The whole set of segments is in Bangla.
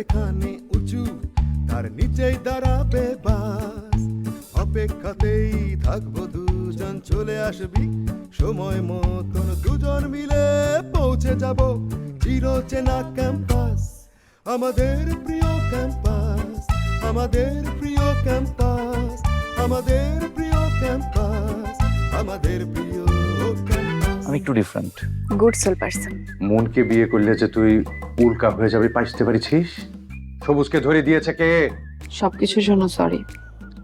এখানে উঁচু তার নিচেই দাঁড়াবে বাস। অপেক্ষাতেই থাকব দুজন চলে আসবি। সময় মতন দুজন মিলে পৌঁছে যাব চির চেনা ক্যাম্পাস। আমাদের প্রিয় ক্যাম্পাস আমাদের প্রিয় ক্যাম্পাস আমাদের প্রিয় ক্যাম্পাস আমাদের প্রিয় ক্যাম্পাস। আমি একটু ডিফারেন্ট গুড সোল পারসন মনকে বিয়ে করলে যে তুই উল্কা হয়ে যাবে পাইতে পারিছিস? সবুজকে ধরে দিয়েছে কে? সবকিছুর জন্য সরি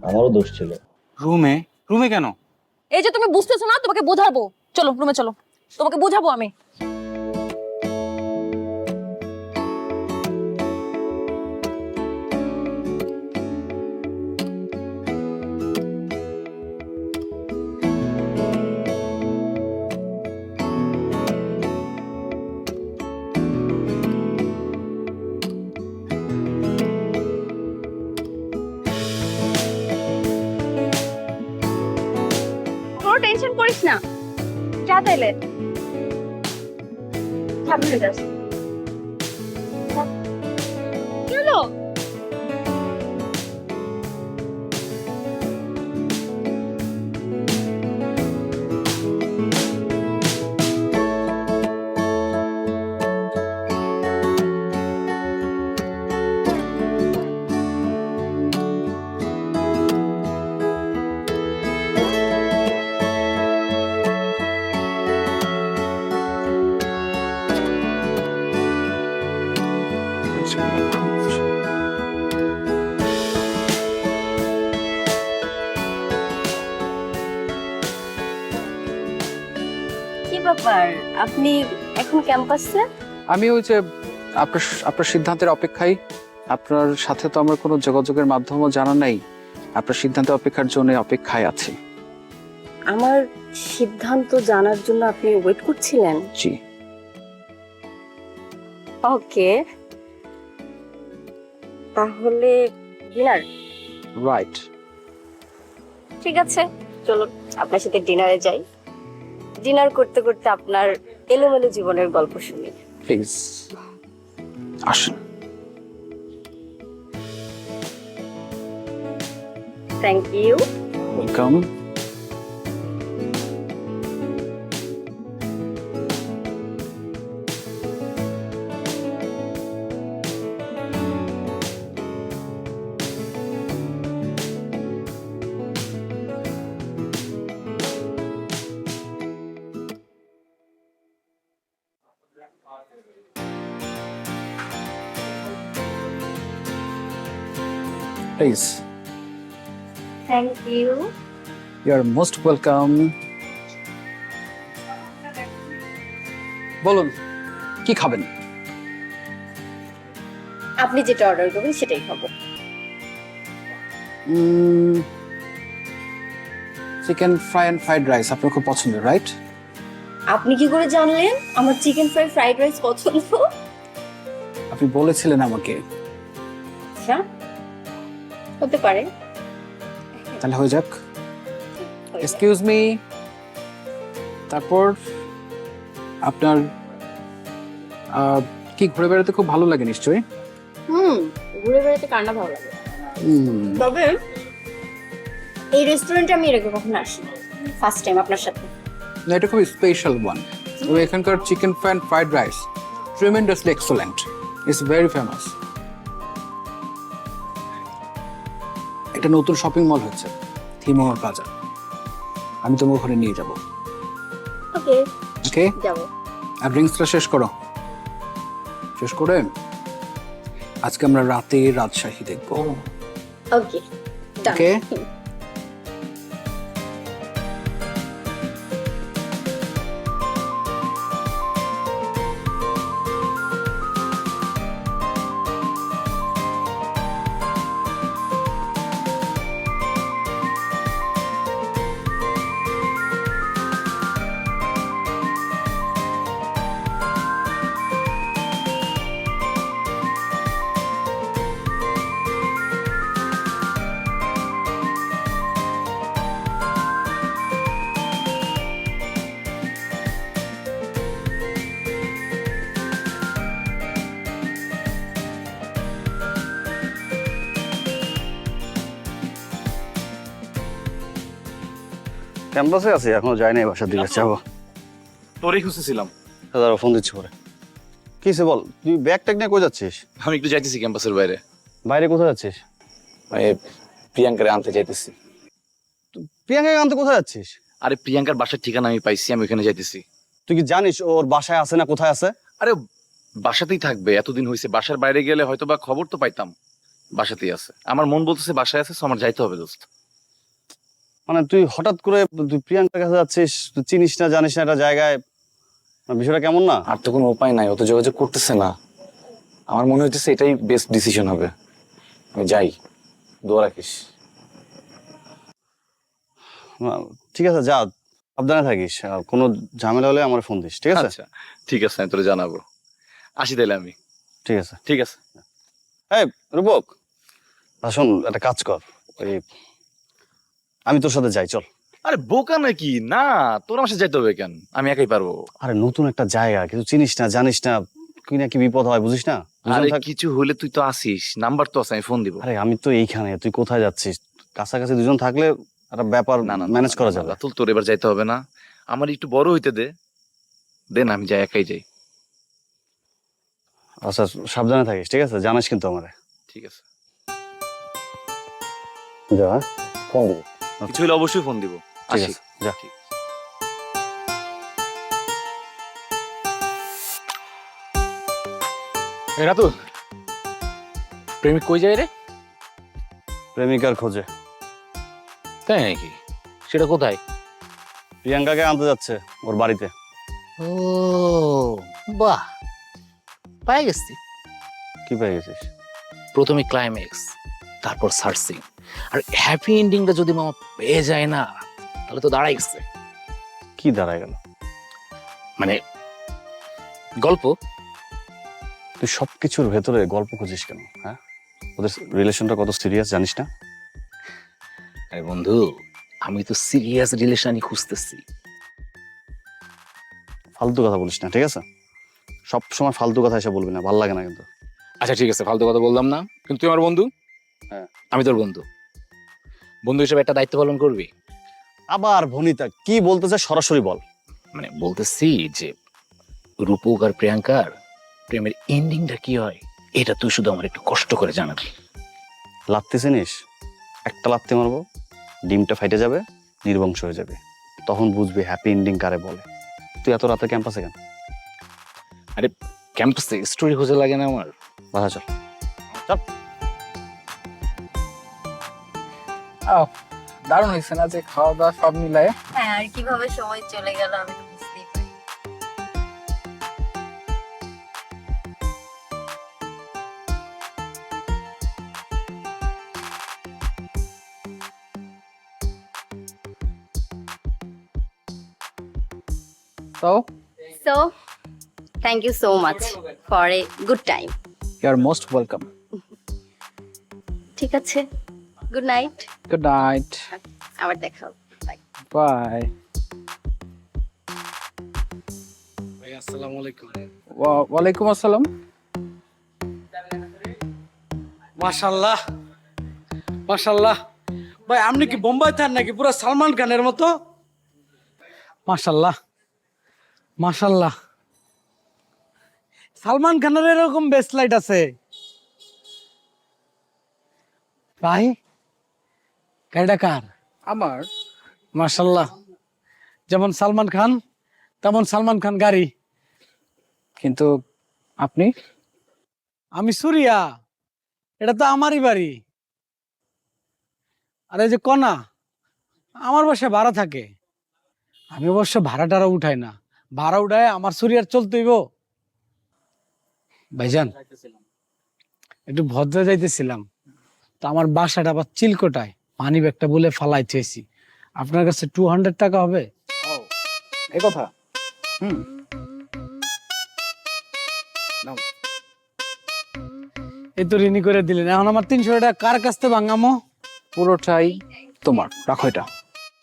আমারও দোষ ছিল। রুমে? রুমে কেন? এই যে তুমি বুঝতেছো না তোমাকে বোঝাবো। চলো রুমে চলো। তোমাকে বোঝাবো আমি। তাইলে ব্যাপার আপনি এখন ক্যাম্পাসে? আমি ওই যে আপনার আপনার সিদ্ধান্তের অপেক্ষায়। আপনার সাথে তো আমার কোনো যোগাযোগের মাধ্যমও জানা নাই। আপনার সিদ্ধান্তের অপেক্ষার জন্য অপেক্ষায় আছি। আমার সিদ্ধান্ত জানার জন্য আপনি ওয়েট করছিলেন? জি। ওকে। তাহলে ডিনার রাইট ঠিক আছে চলুন আপনার সাথে ডিনারে যাই। ডিনার করতে করতে আপনার এলোমেলো জীবনের গল্প শুনি। প্লিজ আসুন। Thank you welcome please thank you you are most welcome বলুন কি খাবেন? আপনি যেটা অর্ডার করবেন সেটাই খাব। Chicken fry and fried rice আপনার খুব পছন্দ রাইট আপনি কি করে জানলেন আমার চিকেন ফ্রাই ফ্রাইড রাইস পছন্দ? আপনি বলেছিলেন আমাকে। আচ্ছা। হতে পারে। তাহলে হয়ে যাক। এক্সকিউজ মি তারপর আপনার কি ঘুরে বেড়াতে খুব ভালো লাগে নিশ্চয়ই? হুম ঘুরে বেড়াতে কার না ভালো লাগে? তবে এই রেস্টুরেন্টে আমি এর আগে কখনো আসিনি। ফার্স্ট টাইম আপনার সাথে। না এটা খুব স্পেশাল ওয়ান এখানকার chicken fan fried rice tremendously excellent it's very famous একটা নতুন শপিং মল হচ্ছে থিমোহর প্লাজা আমি তোমার ওখানে নিয়ে যাব। ওকে। ওকে? যাব। আর ড্রিঙ্কসটা শেষ করো। শেষ করে আজকে আমরা রাতে রাজশাহী দেখব। ওকে ডান ক্যাম্পাসে আছি এখনও যাই নাই বাসার দিকে যাব। তোরই খুঁজতেছিলাম। দাদা ফোন দিচ্ছি পরে। কি সে বল? তুই ব্যাগ ট্যাগ নিয়ে কোথায় যাচ্ছিস? আমি একটু যাইতেছি ক্যাম্পাসের বাইরে। বাইরে কোথায় যাচ্ছিস? মানে প্রিয়াঙ্কারে আনতে যাইতেছি। প্রিয়াঙ্কা আনতে কোথায় যাচ্ছিস? আরে প্রিয়াঙ্কার বাসার ঠিকানা আমি পাইছি আমি ওখানে যাইতেছি। তুই কি জানিস ওর বাসায় আছে না কোথায় আছে? আরে বাসাতেই থাকবে এতদিন হয়েছে বাসার বাইরে গেলে হয়তো বা খবর তো পাইতাম। বাসাতেই আছে। আমার মন বলতেছে বাসায় আছে আমার যাইতে হবে দোস্ত। মানে তুই হঠাৎ করে তুই প্রিয়াঙ্কার কাছে যাচ্ছিস তুই চিনিস না জানিস না একটা জায়গায় বিষয়টা কেমন না? আর তো কোনো উপায় নাই ও তো যোগাযোগ করতেছে না। আমার মনে হচ্ছে এটাই বেস্ট ডিসিশন হবে। আমি যাই দোয়া রাখিস। ঠিক আছে যা সাবধানে থাকিস কোনো ঝামেলা হলে আমার ফোন দিস ঠিক আছে? আচ্ছা ঠিক আছে আমি তোরে জানাব। আসি তাহলে আমি। ঠিক আছে। ঠিক আছে। এই রূপক শোন একটা কাজ কর ওই আমি তোর সাথে যাই চল। আরে বোকা নাকি? না তোর আমার সাথে যাইতে হবে কেন? আমি একাই পারব। আরে নতুন একটা জায়গা কিছু চিনিস না জানিস না কি না কি বিপদ হয় বুঝিস না? আরে কিছু হলে তুই তো আসিস নাম্বার তো আছে আমি ফোন দিব। আরে আমি তো এইখানে তুই কোথায় যাচ্ছিস? কাছাকাছি দুজন থাকলে একটা ব্যাপার না না ম্যানেজ করা যাবে। রাতুল তোর এবার যাইতে হবে না। আমার একটু বড় হইতে দে। দেন আমি যাই একাই যাই। আচ্ছা সাবধানে থাকিস ঠিক আছে? জানিস কিন্তু আমারে। ঠিক আছে। যা? ফোন দিবি। কিছু হলে অবশ্যই ফোন দিব। ঠিক আছে যা। এরা তো প্রেমিক কই যায় রে? প্রেমিকার খোঁজে। তাই নাকি? সেটা কোথায়? প্রিয়াঙ্কাকে আনতে যাচ্ছে ওর বাড়িতে। ও বাহ পাই গেছি। কি পেয়ে গেছিস? প্রথমে ক্লাইম্যাক্স তারপর সার্চিং আর হ্যাপি এন্ডিংটা যদি মামা পেয়ে যায় না তাহলে তো দাঁড়াই গেছে। কি দাঁড়ায় গেল? মানে গল্প। তুই সবকিছুর ভেতরে গল্প খুঁজিস কেন হ্যাঁ? ওদের রিলেশনটা কত সিরিয়াস জানিস না? আরে বন্ধু আমি তো সিরিয়াস রিলেশনই খুঁজতেছি। ফালতু কথা বলিস না ঠিক আছে? সব সময় ফালতু কথা এসে বলবি না ভালো লাগে না কিন্তু। আচ্ছা ঠিক আছে ফালতু কথা বললাম না। কিন্তু তুই আমার বন্ধু? হ্যাঁ। আমি তোর বন্ধু। বন্ধু হিসেবে একটা দায়িত্ব পালন করবি? আবার ভনিতা কি বলতেছে সরাসরি বল। মানে বলতেছি যে রূপক আর প্রিয়াঙ্কার প্রেমের এন্ডিংটা কি হয় এটা তুই শুধু আমার একটু কষ্ট করে জানাবি। লাত্তি চিনিস? একটা লাত্তি মারবো ডিমটা ফাইটে যাবে নির্বংশ হয়ে যাবে। তখন বুঝবি হ্যাপি এন্ডিং কারে বলে। তুই এত রাতে ক্যাম্পাসে কেন? আরে ক্যাম্পাসে স্টোরি খুঁজে লাগে না আমার। বাধা চল। দারুণ হয়েছে না যে খাওয়া দাওয়া সব মিলায়? হ্যাঁ আর কীভাবে সময় চলে গেল আমি তো বুঝতেই পারি তো so thank you so much for a good time you are most welcome ঠিক আছে। গুড নাইট গুড নাইট আবার দেখা হবে। বাই বাই আসসালামু আলাইকুম। ওয়ালাইকুম আসসালাম। মাশাল্লাহ মাশাল্লাহ ভাই আপনি কি বোম্বাই থান নাকি পুরো সালমান খানের মতো? মাশাল্লাহ মাশাল্লাহ সালমান খানের এরকম বেস্ট লাইট আছে। ভাই গাড়িটা কার? আমার। মাশাল্লাহ। যেমন সালমান খান তেমন সালমান খান গাড়ি। কিন্তু আপনি? আমি সুরিয়া। এটা তো আমারই বাড়ি। আর এই যে কনা আমার বাসায় ভাড়া থাকে। আমি অবশ্য ভাড়া টাড়া উঠাই না। ভাড়া উঠায় আমার সুরিয়ার চলতেইব ভাইজান একটু ভদ্র যাইতেছিলাম। তো আমার বাসাটা আবার চিলকোটায়। মানি ব্যাগটা বলে ফালাই চেয়েছি। আপনার কাছে টু হান্ড্রেড টাকা হবে? এই কথা? হুম। এই তো ঋণী করে দিলেন। এখন আমার তিনশো টাকা কার কাছ থেকে ভাঙামো? পুরোটাই তোমার। রাখো এটা।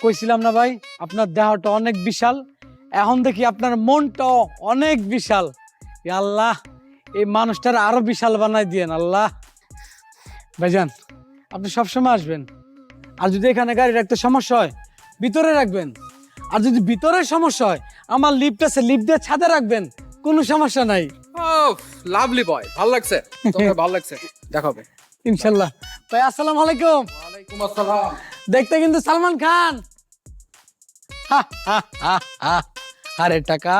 কইছিলাম না ভাই আপনার দেহটা অনেক বিশাল। এখন দেখি আপনার মনটাও অনেক বিশাল। এ আল্লাহ এই মানুষটার আরও বিশাল বানাই দিয়েন আল্লাহ। ভাইজান আপনি সবসময় আসবেন। আর যদি এখানে গাড়ি রাখতে সমস্যা হয় ভিতরে রাখবেন। আর যদি ভিতরের সমস্যা হয় আমার লিফট আছে লিফট দিয়ে ছাদে রাখবেন কোনো সমস্যা নাই। ও লাভলি বয় ভালো লাগছে। ভালো লাগছে। দেখাবে। ইনশাল্লাহ। ভাই আসসালামু আলাইকুম। ওয়ালাইকুম আসসালাম। দেখতে কিন্তু সালমান খান। হা, হা, হা, হা। আরে টাকা।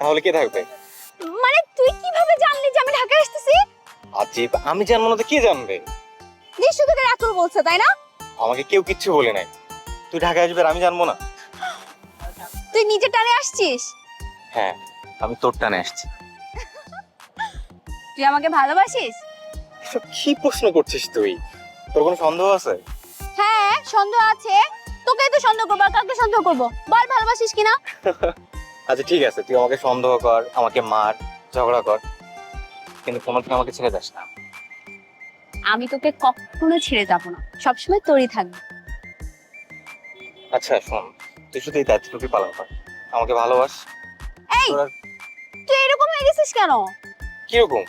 তাহলে কে থাকবে? মানে তুই কীভাবে জানলি যে আমি ঢাকায় আসতেছি? আজীব আমি জানব না তো কে জানবে? নিশ্চয় তোকে রাতুল বলছে তাই না? আমাকে কেউ কিচ্ছু বলে নাই। তুই ঢাকায় আসবে আর আমি জানব না। তুই নিজে টানে আসছিস? হ্যাঁ আমি তোর টানে আসছি। তুই আমাকে ভালোবাসিস? এসব কি প্রশ্ন করছিস তুই? তোর কোনো সন্দেহ আছে? হ্যাঁ সন্দেহ আছে। তোকে তো সন্দেহ করব আর কাকে সন্দেহ করব। বল ভালোবাসিস কিনা? আচ্ছা ঠিক আছে তুই আমাকে সন্দেহ কর আমাকে মার ঝগড়া কর কিন্তু কোনোদিন আমাকে ছেড়ে যাস না। আমি তোকে কখনো ছেড়ে যাব না সবসময় তোরই থাকব। আচ্ছা শোন তুই শুধু এই দায়িত্বটুকুই পালন কর আমাকে ভালোবাস। এই তোর আর তুই এরকম হয়ে গেছিস কেন? কীরকম?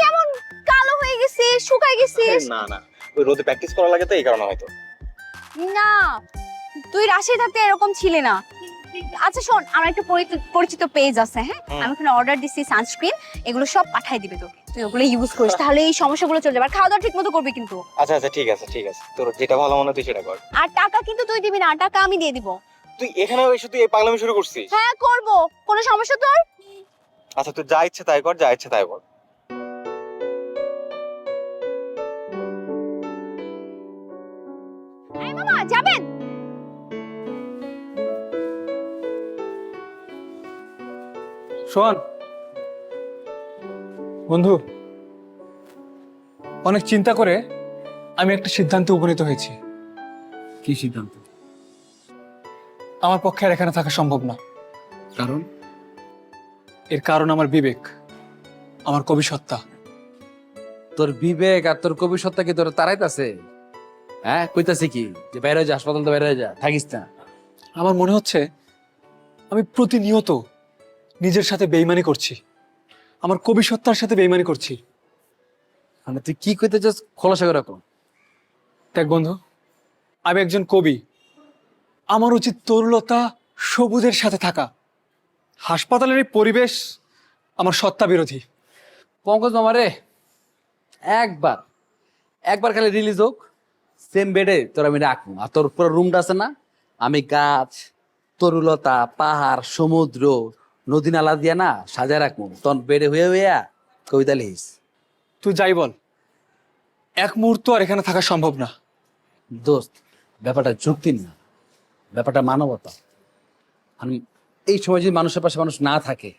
কেমন কালো হয়ে গেছিস শুকায় গেছিস? না না ওই রোদে প্র্যাকটিস করা লাগে তো এই কারণে হয়তো। না তুই রাশিয়ায় থাকতে এরকম ছিলি না। আচ্ছা শোন আমার একটা পরিচিত- পরিচিত পেজ আছে হ্যাঁ? আমি ওখানে অর্ডার দিছি সানস্ক্রিন এগুলো সব পাঠাই দিবে তোকে। তুই ওগুলো ইউজ করিস। তাহলে এই সমস্যাগুলো চলে যাবে। আর খাওয়া দাওয়া ঠিক মতো করবি কিন্তু। আচ্ছা আচ্ছা ঠিক আছে ঠিক আছে। তোর যেটা ভালো মনে হয় তুই সেটা কর। আর টাকা কিন্তু তুই দিবি না টাকা আমি দিয়ে দিব। তুই এখানে এসে তুই এই পাগলামি শুরু করছিস? হ্যাঁ করব। কোনো সমস্যা তোর? আচ্ছা তুই যা ইচ্ছে তাই কর যা ইচ্ছে তাই কর। শোন। বন্ধু অনেক চিন্তা করে আমি একটা সিদ্ধান্তে উপনীত হয়েছি। কি সিদ্ধান্ত? আমার পক্ষে আর এখানে থাকা সম্ভব না। কারণ? এর কারণ আমার বিবেক আমার কবি সত্তা তোর বিবেক আর তোর কবি সত্তা কি তোর তারাইতাছে? হ্যাঁ কইতাছে কি? যে বাইরে যা হাসপাতাল তো বাইরে হয়ে যা থাকিস না। আমার মনে হচ্ছে আমি প্রতিনিয়ত নিজের সাথে বেইমানি করছি। আমার কবি সত্তার সাথে বেইমানি করছি। মানে তুই কি কইতে চাস? খোলাসা করে রাখো। দেখ বন্ধু আমি একজন কবি। আমার উচিত তরুলতা সবুজের সাথে থাকা। হাসপাতালের এই পরিবেশ আমার সত্তা বিরোধী। পঙ্কজ মামা রে একবার একবার খালি রিলিজ হোক সেম বেডে তোর আমি রাখব। আর তোর পুরো রুমটা আছে না? আমি গাছ তরুলতা পাহাড় সমুদ্র নদী নালা দিয়া না সাজায় রাখব তখন বেডে হয়ে হইয়া কবিতা লিখিস। তুই যাই বল। এক মুহূর্ত আর এখানে থাকা সম্ভব না। দোস্ত ব্যাপারটা যুক্তি না ব্যাপারটা মানবতা। আমি এই সময় যদি মানুষের পাশে মানুষ না থাকে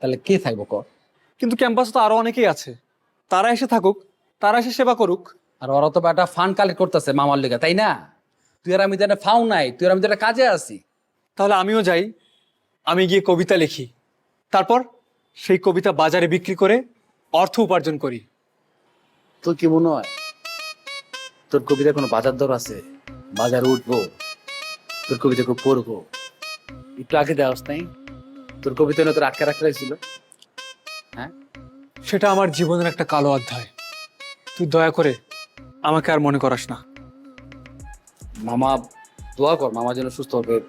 তাহলে কে থাকব কর? কিন্তু ক্যাম্পাসে তো আরও অনেকেই আছে। তারা এসে থাকুক তারা এসে সেবা করুক। আর ওরা তো একটা ফান্ড কালেক্ট করতেছে মামার লেগে তাই না? তুই আর আমি তো একটা ফাউ নাই তুই আর আমি তো একটা কাজে আছি। তাহলে আমিও যাই। আমি গিয়ে কবিতা লিখি। তারপর সেই কবিতা বাজারে বিক্রি করে অর্থ উপার্জন করি। তোর কি মনে হয়? তোর কবিতার কোনো বাজার দর আছে? বাজারে উঠবো তোর কবিতা খুব পড়ব। একটু আগে দেওয়াস নাই তোর কবিতা তোর আটকে রাখতে হয়েছিল? হ্যাঁ? সেটা আমার জীবনের একটা কালো অধ্যায়। তুই দয়া করে আমাকে আর মনে করাস না। মামা দোয়া কর মামা যেন সুস্থ হবে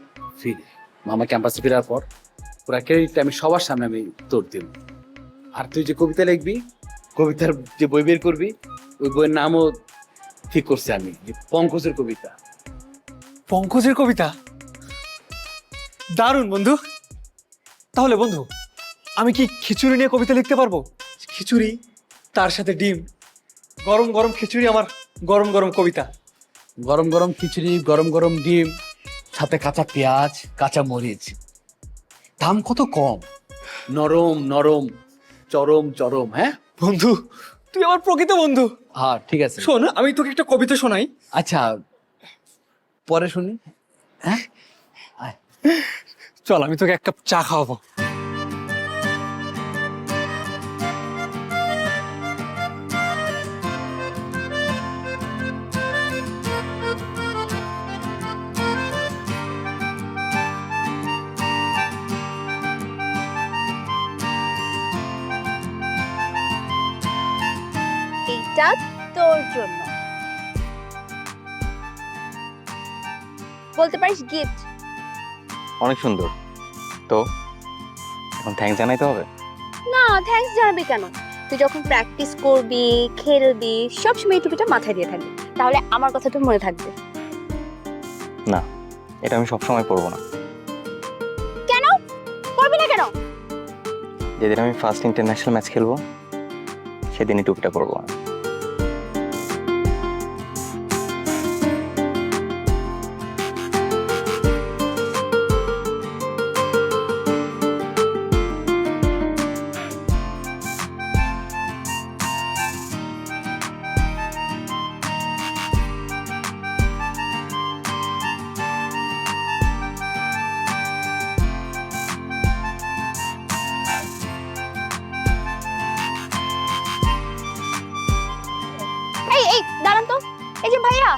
ফিরে। মামা ক্যাম্পাসে ফেরার পর পুরা ক্রেডিটটা আমি সবার সামনে আমি তোর দেব আর তুই যে কবিতা লিখবি কবিতার যে বই বের করবি ওই বইয়ের নামও ঠিক করছি আমি যে পঙ্কজের কবিতা। পঙ্কজের কবিতা? দারুণ বন্ধু। তাহলে বন্ধু আমি কি খিচুড়ি নিয়ে কবিতা লিখতে পারব? খিচুড়ি তার সাথে ডিম গরম গরম খিচুড়ি আমার গরম গরম কবিতা। গরম গরম খিচুড়ি গরম গরম ডিম সাথে কাঁচা পেঁয়াজ কাঁচা মরিচ। দাম কত কম? নরম নরম চরম চরম হ্যাঁ? বন্ধু তুই আমার প্রকৃত বন্ধু। হ্যাঁ ঠিক আছে। শোন আমি তোকে একটা কবিতা শোনাই। আচ্ছা পরে শুনি। হ্যাঁ? চল আমি তোকে এক কাপ চা খাওয়াবো। জন্য। বলতে পারিস গিফট অনেক সুন্দর। তো? এখন থ্যাঙ্কস জানাইতে হবে? না থ্যাঙ্কস জানাবি কেন? তুই যখন প্র্যাকটিস করবি খেলবি সবসময় এই টুপিটা মাথায় দিয়ে থাকবি। তাহলে আমার কথাটা মনে থাকবে। না এটা আমি সবসময় পরবো না। কেন? করবি না কেন? যেদিন আমি ফার্স্ট ইন্টারন্যাশনাল ম্যাচ খেলব সেদিনই টুপিটা পরবো না এই যে ভাইয়া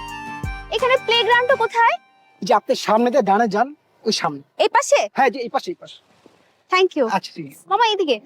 এখানে প্লেগ্রাউন্ডটা কোথায়? যে আপনি সামনে দিয়ে ডানে যান ওই সামনে। এই পাশে? হ্যাঁ যে এই পাশে এই পাশে। থ্যাংক ইউ আচ্ছা ঠিক আছে। মামা এদিকে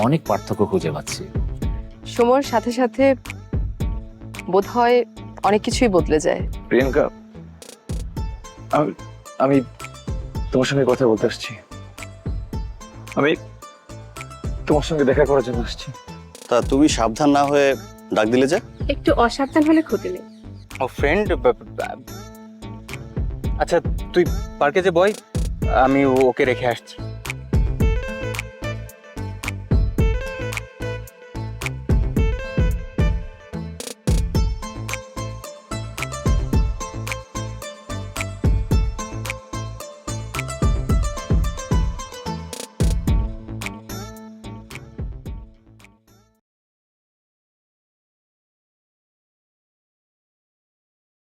অনেক পার্থক্য খুঁজে পাচ্ছি। সময়ের সাথে সাথে বোধ হয় অনেক কিছুই বদলে যায়। প্রিয়াঙ্কা আমি আমি তোমার সঙ্গে কথা বলতে আসছি। আমি তোমার সঙ্গে দেখা করার জন্য আসছি। তা তুমি সাবধান না হয়ে ডাক দিলে যে? একটু অসাবধান হলে ক্ষতি নেই। ও ফ্রেন্ড আচ্ছা তুই পার্কে যে বয় আমি ও- ওকে রেখে আসছি।